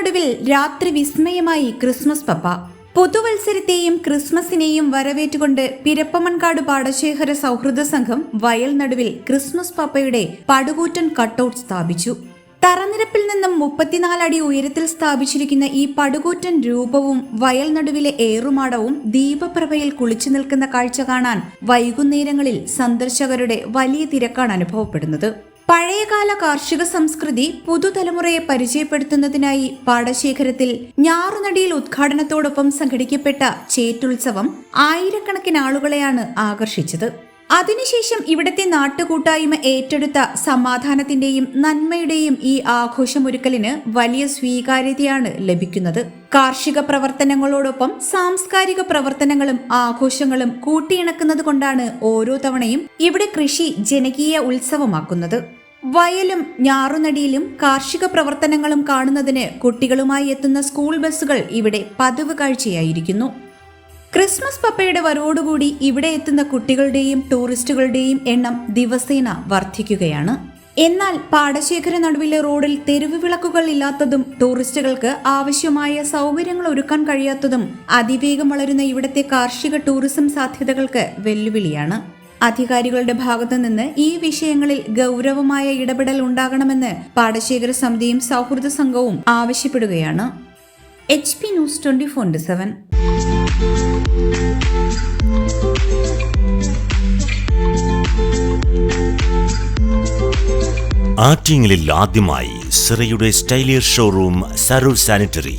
നടുവിൽ രാത്രി വിസ്മയമായി ക്രിസ്മസ് പപ്പ. പുതുവത്സരത്തെയും ക്രിസ്മസിനെയും വരവേറ്റുകൊണ്ട് പിരപ്പമൺകാട് പാടശേഖര സൗഹൃദ സംഘം വയൽ നടുവിൽ ക്രിസ്മസ് പപ്പയുടെ പടുകൂറ്റൻ കട്ടൗട്ട് സ്ഥാപിച്ചു. തറനിരപ്പിൽ നിന്നും മുപ്പത്തിനാലടി ഉയരത്തിൽ സ്ഥാപിച്ചിരിക്കുന്ന ഈ പടുകൂറ്റൻ രൂപവും വയൽ നടുവിലെ ഏറുമാടവും ദീപപ്രഭയിൽ കുളിച്ചു നിൽക്കുന്ന കാഴ്ച കാണാൻ വൈകുന്നേരങ്ങളിൽ സന്ദർശകരുടെ വലിയ തിരക്കാണ് അനുഭവപ്പെടുന്നത്. പഴയകാല കാർഷിക സംസ്കൃതി പുതുതലമുറയെ പരിചയപ്പെടുത്തുന്നതിനായി പാടശേഖരത്തിൽ ഞാറുനടിയിൽ ഉദ്ഘാടനത്തോടൊപ്പം സംഘടിക്കപ്പെട്ട ചേറ്റുത്സവം ആയിരക്കണക്കിന് ആളുകളെയാണ് ആകർഷിച്ചത്. അതിനുശേഷം ഇവിടത്തെ നാട്ടുകൂട്ടായ്മ ഏറ്റെടുത്ത സമാധാനത്തിന്റെയും നന്മയുടെയും ഈ ആഘോഷമൊരുക്കലിന് വലിയ സ്വീകാര്യതയാണ് ലഭിക്കുന്നത്. കാർഷിക പ്രവർത്തനങ്ങളോടൊപ്പം സാംസ്കാരിക പ്രവർത്തനങ്ങളും ആഘോഷങ്ങളും കൂട്ടിയിണക്കുന്നത് കൊണ്ടാണ് ഓരോ തവണയും ഇവിടെ കൃഷി ജനകീയ ഉത്സവമാക്കുന്നത്. വയലും ഞാറുനടിയിലും കാർഷിക പ്രവർത്തനങ്ങളും കാണുന്നതിന് കുട്ടികളുമായി എത്തുന്ന സ്കൂൾ ബസ്സുകൾ ഇവിടെ പതിവ് കാഴ്ചയായിരിക്കുന്നു. ക്രിസ്മസ് പപ്പയുടെ വരവോടുകൂടി ഇവിടെ എത്തുന്ന കുട്ടികളുടെയും ടൂറിസ്റ്റുകളുടെയും എണ്ണം ദിവസേന വർദ്ധിക്കുകയാണ്. എന്നാൽ പാടശേഖര നടുവിലെ റോഡിൽ തെരുവ് വിളക്കുകൾ ഇല്ലാത്തതും ടൂറിസ്റ്റുകൾക്ക് ആവശ്യമായ സൗകര്യങ്ങൾ ഒരുക്കാൻ കഴിയാത്തതും അതിവേഗം വളരുന്ന ഇവിടത്തെ കാർഷിക ടൂറിസം സാധ്യതകൾക്ക് വെല്ലുവിളിയാണ്. അധികാരികളുടെ ഭാഗത്തു നിന്ന് ഈ വിഷയങ്ങളിൽ ഗൗരവമായ ഇടപെടൽ ഉണ്ടാകണമെന്ന് പാടശേഖര സമിതിയും സൗഹൃദ സംഘവും ആവശ്യപ്പെടുകയാണ്. H P news twenty four seven. ആറ്റിങ്ങലിൽ ആദ്യമായി സിറയുടെ സ്റ്റൈലിയർ showroom Saroor sanitary.